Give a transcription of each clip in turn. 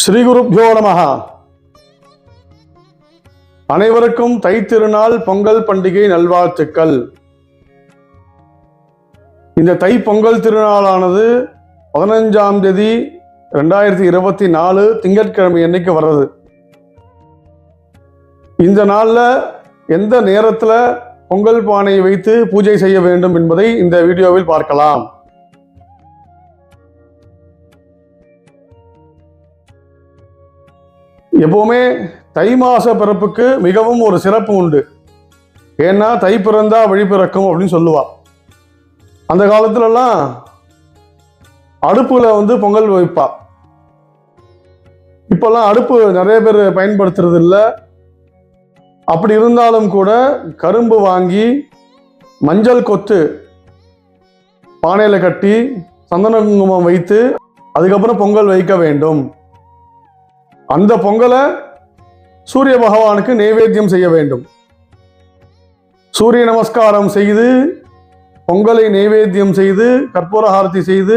ஸ்ரீ குருப்யோ நமஹ அனைவருக்கும் தைத்திருநாள் பொங்கல் பண்டிகை நல்வாழ்த்துக்கள். இந்த தை பொங்கல் திருநாளானது பதினஞ்சாம் தேதி ரெண்டாயிரத்தி இருபத்தி நாலு திங்கட்கிழமை அன்னைக்கு வர்றது. இந்த நாளில் எந்த நேரத்தில் பொங்கல் பானையை வைத்து பூஜை செய்ய வேண்டும் என்பதை இந்த வீடியோவில் பார்க்கலாம். எப்போவுமே தை மாத பிறப்புக்கு மிகவும் ஒரு சிறப்பு உண்டு. ஏன்னா தை பிறந்தா வழி பிறக்கும் அப்படின்னு சொல்லுவா. அந்த காலத்துலலாம் அடுப்பில் வந்து பொங்கல் வைப்பா. இப்போல்லாம் அடுப்பு நிறைய பேர் பயன்படுத்துறது இல்லை அப்படி இருந்தாலும் கூட கரும்பு வாங்கி மஞ்சள் கொத்து பானையில் கட்டி சந்தன குங்குமம் வைத்து அதுக்கப்புறம் பொங்கல் வைக்க வேண்டும். அந்த பொங்கலை சூரிய பகவானுக்கு நைவேத்தியம் செய்ய வேண்டும். சூரிய நமஸ்காரம் செய்து பொங்கலை நைவேத்தியம் செய்து கற்பூர ஆரத்தி செய்து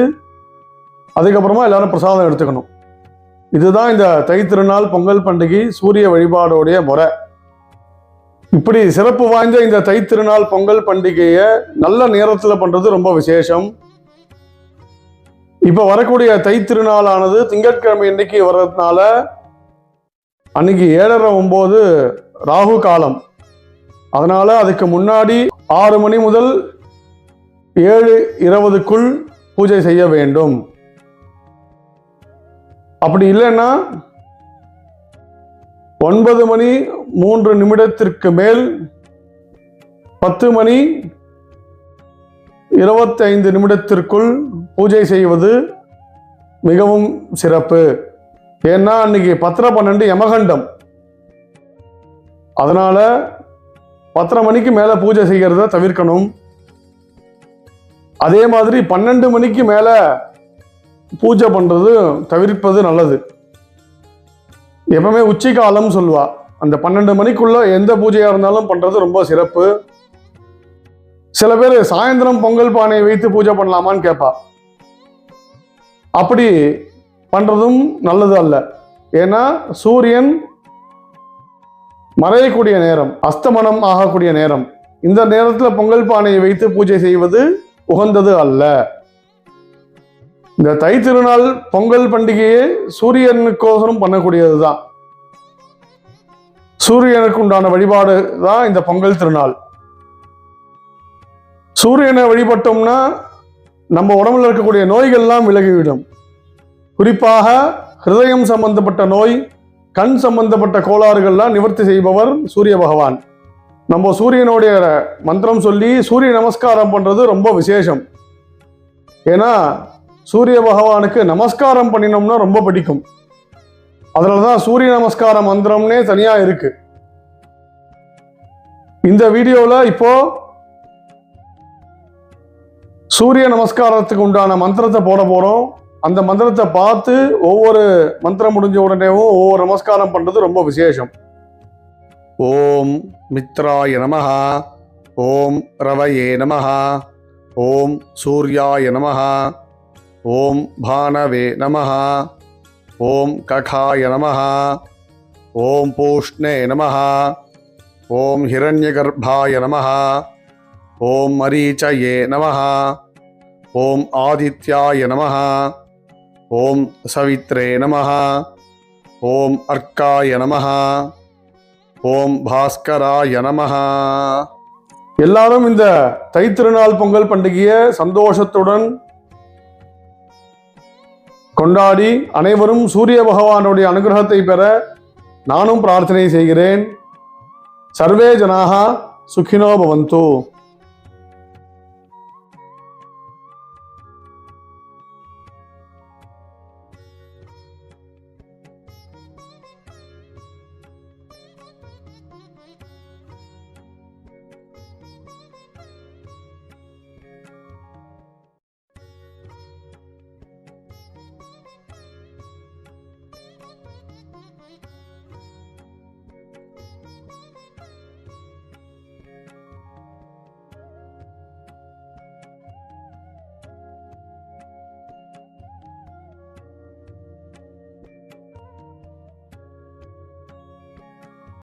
அதுக்கப்புறமா எல்லாரும் பிரசாதம் எடுத்துக்கணும். இதுதான் இந்த தைத்திருநாள் பொங்கல் பண்டிகை சூரிய வழிபாடோடைய முறை. இப்படி சிறப்பு வாய்ந்த இந்த தைத்திருநாள் பொங்கல் பண்டிகையை நல்ல நேரத்தில் பண்ணுறது ரொம்ப விசேஷம். இப்போ வரக்கூடிய தைத்திருநாளானது திங்கட்கிழமை இன்னைக்கு வர்றதுனால அன்னைக்கு ஏழரை ஒம்பது ராகு காலம். அதனால அதுக்கு முன்னாடி ஆறு மணி முதல் ஏழு இருபதுக்குள் பூஜை செய்ய வேண்டும். அப்படி இல்லைன்னா ஒன்பது மணி மூன்று நிமிடத்திற்கு மேல் பத்து மணி இருபத்தைந்து நிமிடத்திற்குள் பூஜை செய்வது மிகவும் சிறப்பு. ஏன்னா அன்னைக்கு பத்திரம் பன்னெண்டு யமகண்டம். அதனால பத்தரை மணிக்கு மேலே பூஜை செய்கிறத தவிர்க்கணும். அதே மாதிரி பன்னெண்டு மணிக்கு மேலே பூஜை பண்ணுறது தவிர்ப்பது நல்லது. எப்பவுமே உச்சி காலம் சொல்லுவா. அந்த பன்னெண்டு மணிக்குள்ளே எந்த பூஜையாக இருந்தாலும் பண்ணுறது ரொம்ப சிறப்பு. சில பேர் சாயந்தரம் பொங்கல் பானையை வைத்து பூஜை பண்ணலாமான்னு கேட்பா அப்படி பண்ணுறதும் நல்லது அல்ல. ஏன்னா சூரியன் மறையக்கூடிய நேரம் அஸ்தமனம் ஆகக்கூடிய நேரம் இந்த நேரத்தில் பொங்கல் பானையை வைத்து பூஜை செய்வது உகந்தது அல்ல. இந்த தை திருநாள் பொங்கல் பண்டிகையை சூரியனுக்கோசரம் பண்ணக்கூடியது தான். சூரியனுக்கு உண்டான வழிபாடு தான் இந்த பொங்கல் திருநாள். சூரியனை வழிபட்டோம்னா நம்ம உடம்புல இருக்கக்கூடிய நோய்கள்லாம் விலகிவிடும். குறிப்பாக ஹிருதயம் சம்பந்தப்பட்ட நோய் கண் சம்பந்தப்பட்ட கோளாறுகள்லாம் நிவர்த்தி செய்பவர் சூரிய பகவான். நம்ம சூரியனுடைய மந்திரம் சொல்லி சூரிய நமஸ்காரம் பண்ணுறது ரொம்ப விசேஷம். ஏன்னா சூரிய பகவானுக்கு நமஸ்காரம் பண்ணினோம்னா ரொம்ப பிடிக்கும். அதில் தான் சூரிய நமஸ்கார மந்திரம்னே தனியாக இருக்கு. இந்த வீடியோவில் இப்போ சூரிய நமஸ்காரத்துக்கு உண்டான மந்திரத்தை போட போகிறோம் அந்த மந்திரத்தை பார்த்து ஒவ்வொரு மந்திரம் முடிஞ்ச உடனேவும் ஒவ்வொரு நமஸ்காரம் பண்ணுறது ரொம்ப விசேஷம். ஓம் மித்ராய நமஹா ஓம் ரவயே நமஹா ஓம் சூர்யாய நமஹா ஓம் பானவே நமஹா ஓம் ககாய நமஹா ஓம் பூஷ்ணே நமஹா ஓம் ஹிரண்யகர்பாய நமஹா ஓம் மரீச்சயே நமஹா ஓம் ஆதித்யாய நமஹா ஓம் சவித்ரே நமஹ. ஓம் அர்க்காய நமஹ. ஓம் பாஸ்கராய நமஹ. எல்லாரும் இந்த தைத்திருநாள் பொங்கல் பண்டிகையை சந்தோஷத்துடன் கொண்டாடி அனைவரும் சூரிய பகவானுடைய அனுகிரகத்தை பெற நானும் பிரார்த்தனை செய்கிறேன். சர்வே ஜனாக சுகினோ பவந்தோ.